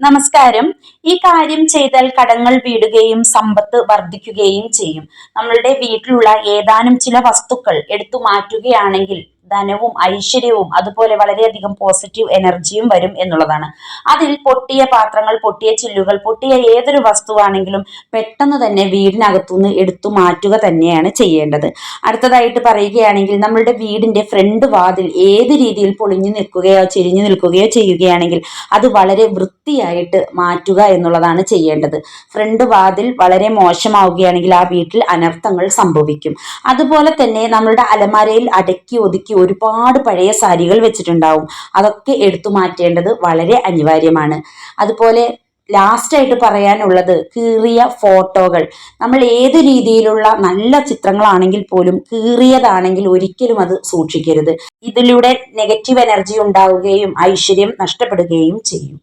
നമസ്കാരം. ഈ കാര്യം ചെയ്താൽ കടങ്ങൾ വീടുകയും സമ്പത്ത് വർദ്ധിക്കുകയും ചെയ്യും. നമ്മളുടെ വീട്ടിലുള്ള ഏതാനും ചില വസ്തുക്കൾ എടുത്തു മാറ്റുകയാണെങ്കിൽ ധനവും ഐശ്വര്യവും അതുപോലെ വളരെയധികം പോസിറ്റീവ് എനർജിയും വരും എന്നുള്ളതാണ്. അതിൽ പൊട്ടിയ പാത്രങ്ങൾ പൊട്ടിയ ചില്ലുകൾ പൊട്ടിയ ഏതൊരു വസ്തുവാണെങ്കിലും പെട്ടെന്ന് തന്നെ വീടിനകത്തുനിന്ന് എടുത്തു മാറ്റുക തന്നെയാണ് ചെയ്യേണ്ടത്. അടുത്തതായിട്ട് പറയുകയാണെങ്കിൽ നമ്മളുടെ വീടിന്റെ ഫ്രണ്ട് വാതിൽ ഏത് രീതിയിൽ പൊളിഞ്ഞു നിൽക്കുകയോ ചെരിഞ്ഞു നിൽക്കുകയോ ചെയ്യുകയാണെങ്കിൽ അത് വളരെ വൃത്തിയായിട്ട് മാറ്റുക എന്നുള്ളതാണ് ചെയ്യേണ്ടത്. ഫ്രണ്ട് വാതിൽ വളരെ മോശമാവുകയാണെങ്കിൽ ആ വീട്ടിൽ അനർത്ഥങ്ങൾ സംഭവിക്കും. അതുപോലെ തന്നെ നമ്മളുടെ അലമാരയിൽ അടക്കി ഒതുക്കി ഒരുപാട് പഴയ സാരികൾ വെച്ചിട്ടുണ്ടാവും. അതൊക്കെ എടുത്തു മാറ്റേണ്ടത് വളരെ അനിവാര്യമാണ്. അതുപോലെ ലാസ്റ്റായിട്ട് പറയാനുള്ളത് കീറിയ ഫോട്ടോകൾ. നമ്മൾ ഏത് രീതിയിലുള്ള നല്ല ചിത്രങ്ങളാണെങ്കിൽ പോലും കീറിയതാണെങ്കിൽ ഒരിക്കലും അത് സൂക്ഷിക്കരുത്. ഇതിലൂടെ നെഗറ്റീവ് എനർജി ഉണ്ടാവുകയും ഐശ്വര്യം നഷ്ടപ്പെടുകയും ചെയ്യും.